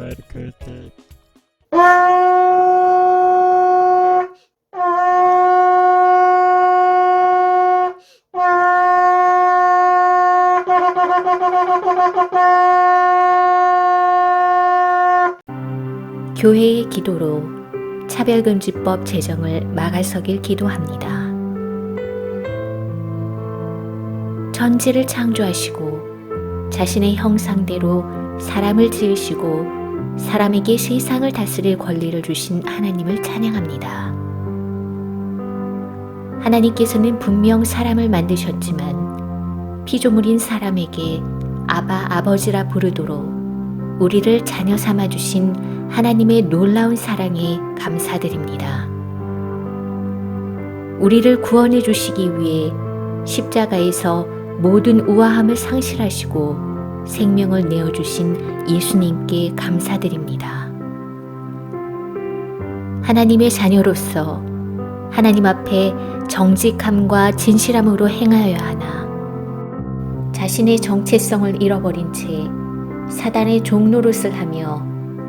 Merkete. 교회의 기도로 차별금지법 제정을 막아서길 기도합니다. 천지를 창조하시고 자신의 형상대로 사람을 지으시고 사람에게 세상을 다스릴 권리를 주신 하나님을 찬양합니다. 하나님께서는 분명 사람을 만드셨지만 피조물인 사람에게 아바 아버지라 부르도록 우리를 자녀 삼아 주신 하나님의 놀라운 사랑에 감사드립니다. 우리를 구원해 주시기 위해 십자가에서 모든 우아함을 상실하시고 생명을 내어 주신 예수님께 감사드립니다. 하나님의 자녀로서 하나님 앞에 정직함과 진실함으로 행하여야 하나 자신의 정체성을 잃어버린 채 사단의 종노릇을 하며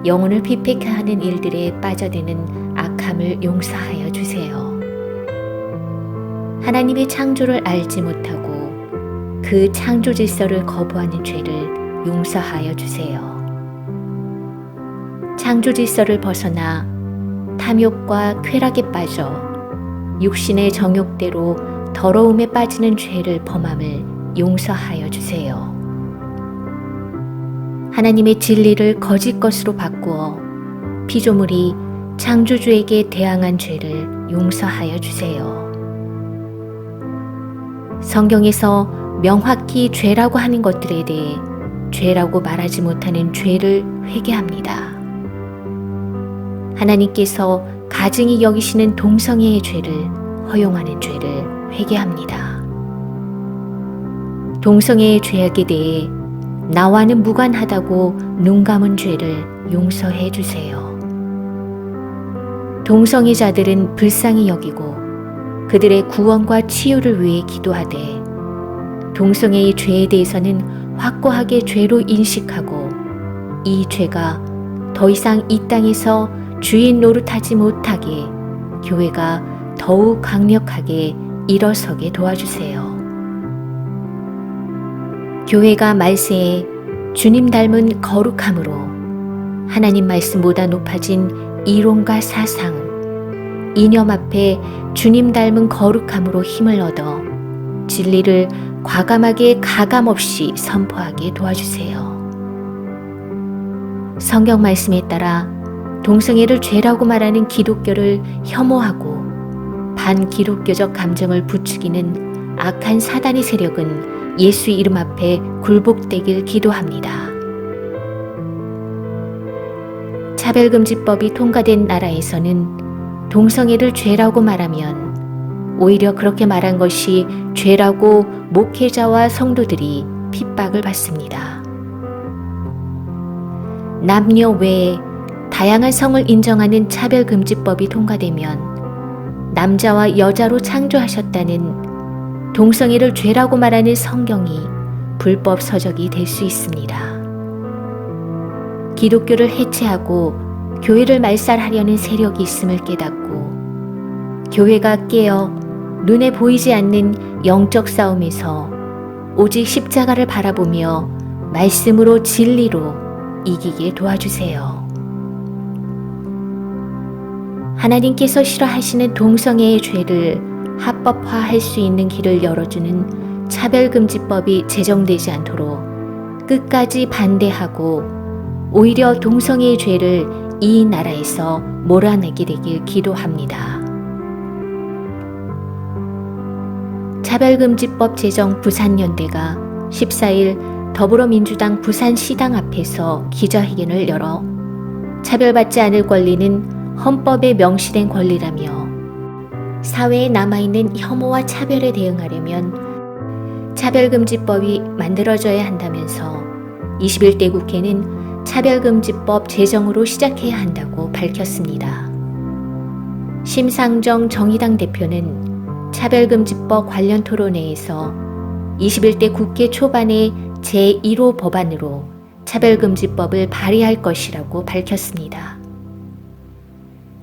영혼을 피폐케 하는 일들에 빠져드는 악함을 용서하여 주세요. 하나님의 창조를 알지 못하고 그 창조 질서를 거부하는 죄를 용서하여 주세요. 창조 질서를 벗어나 탐욕과 쾌락에 빠져 육신의 정욕대로 더러움에 빠지는 죄를 범함을 용서하여 주세요. 하나님의 진리를 거짓 것으로 바꾸어 피조물이 창조주에게 대항한 죄를 용서하여 주세요. 성경에서 명확히 죄라고 하는 것들에 대해 죄라고 말하지 못하는 죄를 회개합니다. 하나님께서 가증히 여기시는 동성애의 죄를 허용하는 죄를 회개합니다. 동성애의 죄악에 대해 나와는 무관하다고 눈 감은 죄를 용서해 주세요. 동성애자들은 불쌍히 여기고 그들의 구원과 치유를 위해 기도하되 동성애의 죄에 대해서는 확고하게 죄로 인식하고 이 죄가 더 이상 이 땅에서 주인 노릇하지 못하게 교회가 더욱 강력하게 일어서게 도와주세요. 교회가 말세에 주님 닮은 거룩함으로 하나님 말씀보다 높아진 이론과 사상, 이념 앞에 주님 닮은 거룩함으로 힘을 얻어 진리를 과감하게 가감 없이 선포하게 도와주세요. 성경 말씀에 따라 동성애를 죄라고 말하는 기독교를 혐오하고 반기독교적 감정을 부추기는 악한 사단의 세력은 예수 이름 앞에 굴복되길 기도합니다. 차별금지법이 통과된 나라에서는 동성애를 죄라고 말하면 오히려 그렇게 말한 것이 죄라고 목회자와 성도들이 핍박을 받습니다. 남녀 외에 다양한 성을 인정하는 차별금지법이 통과되면 남자와 여자로 창조하셨다는 동성애를 죄라고 말하는 성경이 불법 서적이 될 수 있습니다. 기독교를 해체하고 교회를 말살하려는 세력이 있음을 깨닫고 교회가 깨어 눈에 보이지 않는 영적 싸움에서 오직 십자가를 바라보며 말씀으로 진리로 이기게 도와주세요. 하나님께서 싫어하시는 동성애의 죄를 합법화할 수 있는 길을 열어주는 차별금지법이 제정되지 않도록 끝까지 반대하고 오히려 동성애의 죄를 이 나라에서 몰아내게 되길 기도합니다. 차별금지법 제정 부산연대가 14일 더불어민주당 부산시당 앞에서 기자회견을 열어 차별받지 않을 권리는 헌법에 명시된 권리라며 사회에 남아있는 혐오와 차별에 대응하려면 차별금지법이 만들어져야 한다면서 21대 국회는 차별금지법 제정으로 시작해야 한다고 밝혔습니다. 심상정 정의당 대표는 차별금지법 관련 토론회에서 21대 국회 초반에 제1호 법안으로 차별금지법을 발의할 것이라고 밝혔습니다.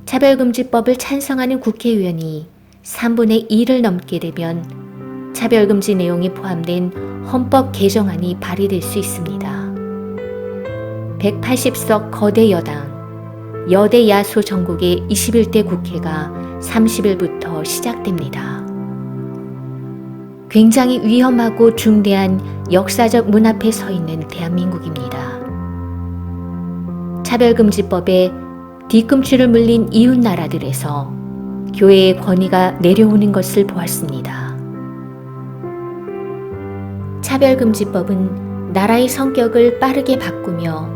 차별금지법을 찬성하는 국회의원이 3분의 2를 넘게 되면 차별금지 내용이 포함된 헌법 개정안이 발의될 수 있습니다. 180석 거대 여당, 여대 야소 전국의 21대 국회가 30일부터 시작됩니다. 굉장히 위험하고 중대한 역사적 문 앞에 서 있는 대한민국입니다. 차별금지법에 뒤꿈치를 물린 이웃 나라들에서 교회의 권위가 내려오는 것을 보았습니다. 차별금지법은 나라의 성격을 빠르게 바꾸며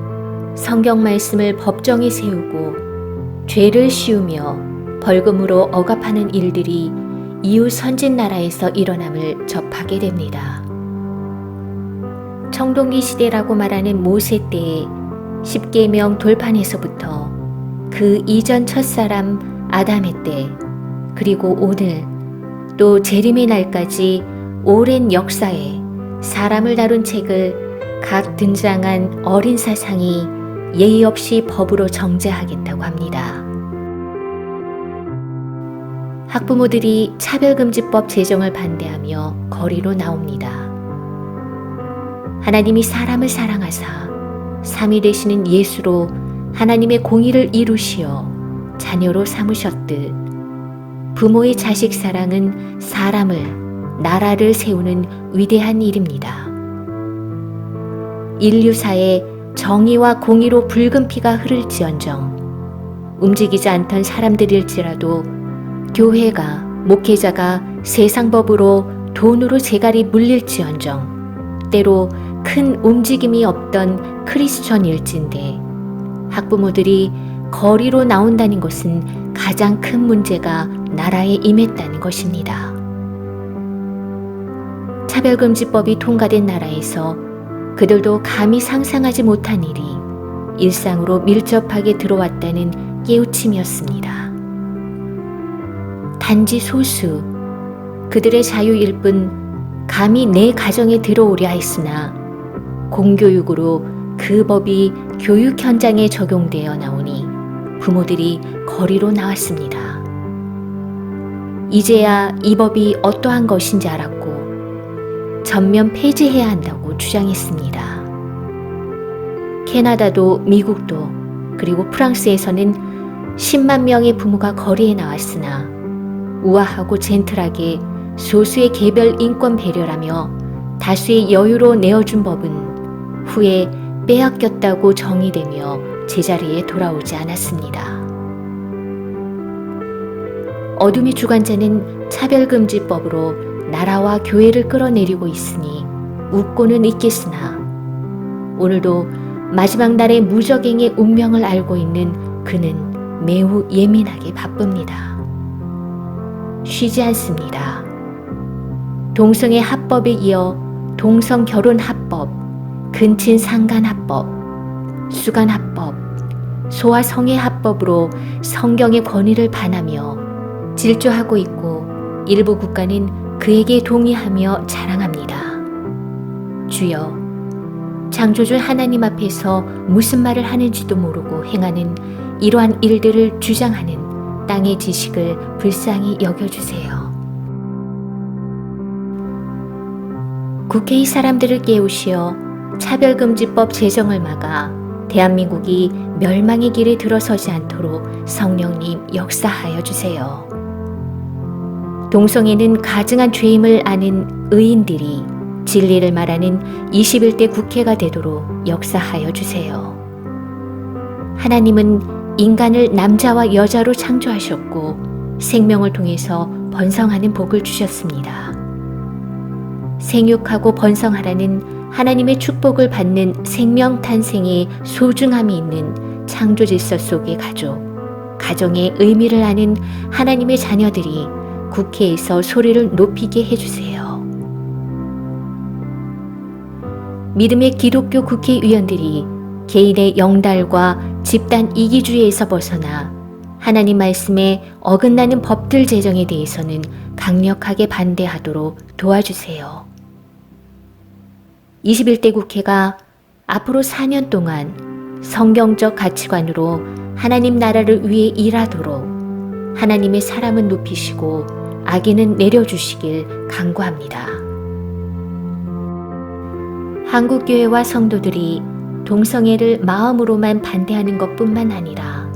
성경 말씀을 법정에 세우고 죄를 씌우며 벌금으로 억압하는 일들이 이웃 선진 나라에서 일어남을 접하게 됩니다. 청동기 시대라고 말하는 모세 때의 십계명 돌판에서부터 그 이전 첫사람 아담의 때 그리고 오늘 또 재림의 날까지 오랜 역사에 사람을 다룬 책을 각 등장한 어린 사상이 예의 없이 법으로 정제하겠다고 합니다. 학부모들이 차별금지법 제정을 반대하며 거리로 나옵니다. 하나님이 사람을 사랑하사 삼위 되시는 예수로 하나님의 공의를 이루시어 자녀로 삼으셨듯 부모의 자식 사랑은 사람을, 나라를 세우는 위대한 일입니다. 인류사에 정의와 공의로 붉은 피가 흐를지언정 움직이지 않던 사람들일지라도 교회가 목회자가 세상 법으로 돈으로 재갈이 물릴지언정 때로 큰 움직임이 없던 크리스천일진데 학부모들이 거리로 나온다는 것은 가장 큰 문제가 나라에 임했다는 것입니다. 차별금지법이 통과된 나라에서 그들도 감히 상상하지 못한 일이 일상으로 밀접하게 들어왔다는 깨우침이었습니다. 단지 소수, 그들의 자유일 뿐 감히 내 가정에 들어오려 했으나 공교육으로 그 법이 교육 현장에 적용되어 나오니 부모들이 거리로 나왔습니다. 이제야 이 법이 어떠한 것인지 알았고 전면 폐지해야 한다고 주장했습니다. 캐나다도 미국도 그리고 프랑스에서는 10만 명의 부모가 거리에 나왔으나 우아하고 젠틀하게 소수의 개별 인권 배려라며 다수의 여유로 내어준 법은 후에 빼앗겼다고 정의되며 제자리에 돌아오지 않았습니다. 어둠의 주관자는 차별금지법으로 나라와 교회를 끌어내리고 있으니 웃고는 있겠으나 오늘도 마지막 날의 무적행의 운명을 알고 있는 그는 매우 예민하게 바쁩니다. 쉬지 않습니다. 동성애 합법에 이어 동성 결혼 합법, 근친 상간 합법, 수간 합법, 소아 성애 합법으로 성경의 권위를 반하며 질주하고 있고 일부 국가는 그에게 동의하며 자랑합니다. 주여, 창조주 하나님 앞에서 무슨 말을 하는지도 모르고 행하는 이러한 일들을 주장하는 땅의 지식을 불쌍히 여겨주세요. 국회의 사람들을 깨우시어 차별금지법 제정을 막아 대한민국이 멸망의 길에 들어서지 않도록 성령님 역사하여 주세요. 동성애는 가증한 죄임을 아는 의인들이 진리를 말하는 21대 국회가 되도록 역사하여 주세요. 하나님은 인간을 남자와 여자로 창조하셨고 생명을 통해서 번성하는 복을 주셨습니다. 생육하고 번성하라는 하나님의 축복을 받는 생명 탄생의 소중함이 있는 창조 질서 속의 가족, 가정의 의미를 아는 하나님의 자녀들이 국회에서 소리를 높이게 해주세요. 믿음의 기독교 국회의원들이 개인의 영달과 집단 이기주의에서 벗어나 하나님 말씀에 어긋나는 법들 제정에 대해서는 강력하게 반대하도록 도와주세요. 21대 국회가 앞으로 4년 동안 성경적 가치관으로 하나님 나라를 위해 일하도록 하나님의 사람은 높이시고 악인은 내려주시길 간구합니다. 한국교회와 성도들이 동성애를 마음으로만 반대하는 것뿐만 아니라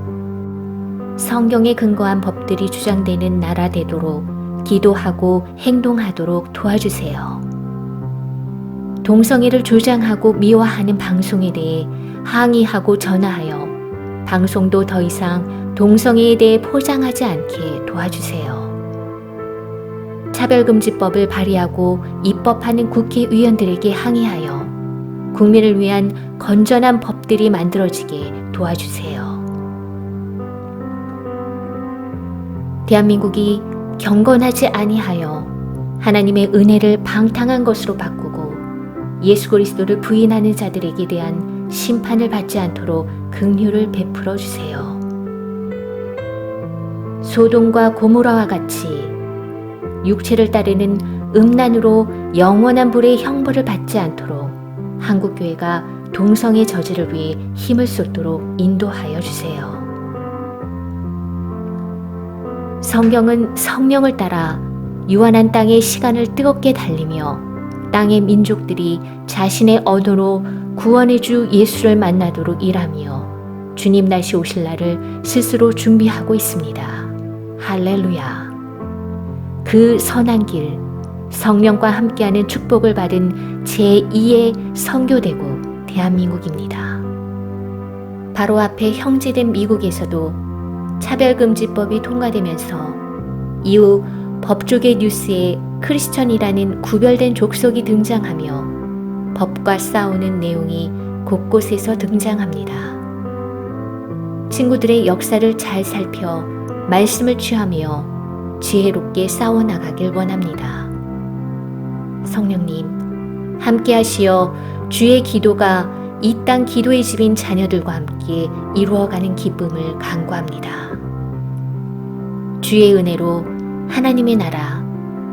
성경에 근거한 법들이 주장되는 나라 되도록 기도하고 행동하도록 도와주세요. 동성애를 조장하고 미화하는 방송에 대해 항의하고 전화하여 방송도 더 이상 동성애에 대해 포장하지 않게 도와주세요. 차별금지법을 발의하고 입법하는 국회의원들에게 항의하여 국민을 위한 건전한 법들이 만들어지게 도와주세요. 대한민국이 경건하지 아니하여 하나님의 은혜를 방탕한 것으로 바꾸고 예수 그리스도를 부인하는 자들에게 대한 심판을 받지 않도록 긍휼을 베풀어 주세요. 소돔과 고모라와 같이 육체를 따르는 음란으로 영원한 불의 형벌을 받지 않도록 한국교회가 동성애 저지를 위해 힘을 쏟도록 인도하여 주세요. 성경은 성령을 따라 유한한 땅의 시간을 뜨겁게 달리며 땅의 민족들이 자신의 언어로 구원의 주 예수를 만나도록 일하며 주님 날씨 오실 날을 스스로 준비하고 있습니다. 할렐루야. 그 선한 길, 성령과 함께하는 축복을 받은 제2의 선교대국 대한민국입니다. 바로 앞에 형제된 미국에서도 차별금지법이 통과되면서 이후 법조계 뉴스에 크리스천이라는 구별된 족속이 등장하며 법과 싸우는 내용이 곳곳에서 등장합니다. 친구들의 역사를 잘 살펴 말씀을 취하며 지혜롭게 싸워나가길 원합니다. 성령님, 함께 하시어 주의 기도가 이 땅 기도의 집인 자녀들과 함께 이루어가는 기쁨을 간구합니다. 주의 은혜로 하나님의 나라,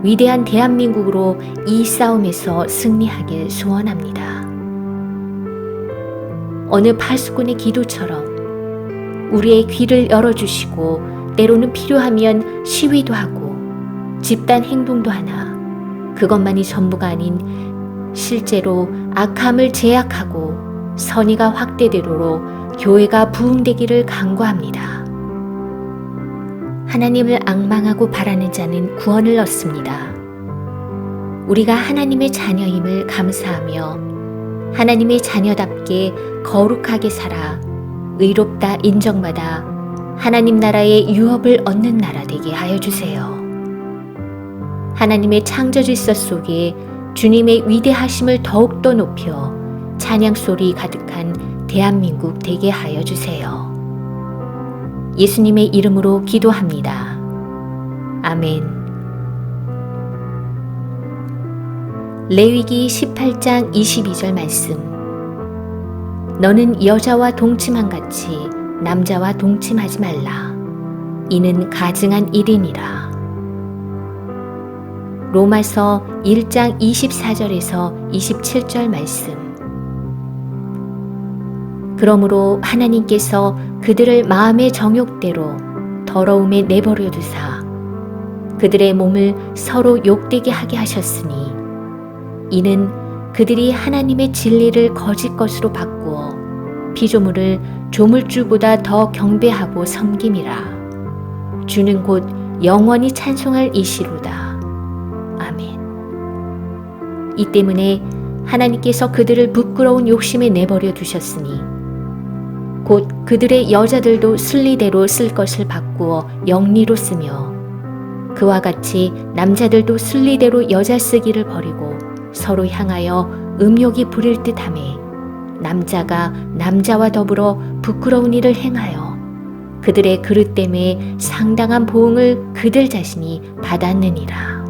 위대한 대한민국으로 이 싸움에서 승리하길 소원합니다. 어느 파수꾼의 기도처럼 우리의 귀를 열어주시고 때로는 필요하면 시위도 하고 집단 행동도 하나 그것만이 전부가 아닌 실제로 악함을 제약하고 선의가 확대되도록 교회가 부흥되기를 간구합니다. 하나님을 악망하고 바라는 자는 구원을 얻습니다. 우리가 하나님의 자녀임을 감사하며 하나님의 자녀답게 거룩하게 살아 의롭다 인정받아 하나님 나라의 유업을 얻는 나라 되게 하여 주세요. 하나님의 창조 질서 속에 주님의 위대하심을 더욱더 높여 찬양 소리 가득한 대한민국 되게 하여 주세요. 예수님의 이름으로 기도합니다. 아멘. 레위기 18장 22절 말씀. 너는 여자와 동침한 같이 남자와 동침하지 말라. 이는 가증한 일이니라. 로마서 1장 24절에서 27절 말씀. 그러므로 하나님께서 그들을 마음의 정욕대로 더러움에 내버려 두사 그들의 몸을 서로 욕되게 하게 하셨으니 이는 그들이 하나님의 진리를 거짓 것으로 바꾸어 피조물을 조물주보다 더 경배하고 섬김이라 주는 곧 영원히 찬송할 이시로다 이 때문에 하나님께서 그들을 부끄러운 욕심에 내버려 두셨으니 곧 그들의 여자들도 순리대로 쓸 것을 바꾸어 영리로 쓰며 그와 같이 남자들도 순리대로 여자 쓰기를 버리고 서로 향하여 음욕이 부릴 듯함에 남자가 남자와 더불어 부끄러운 일을 행하여 그들의 그릇됨에 상당한 보응을 그들 자신이 받았느니라.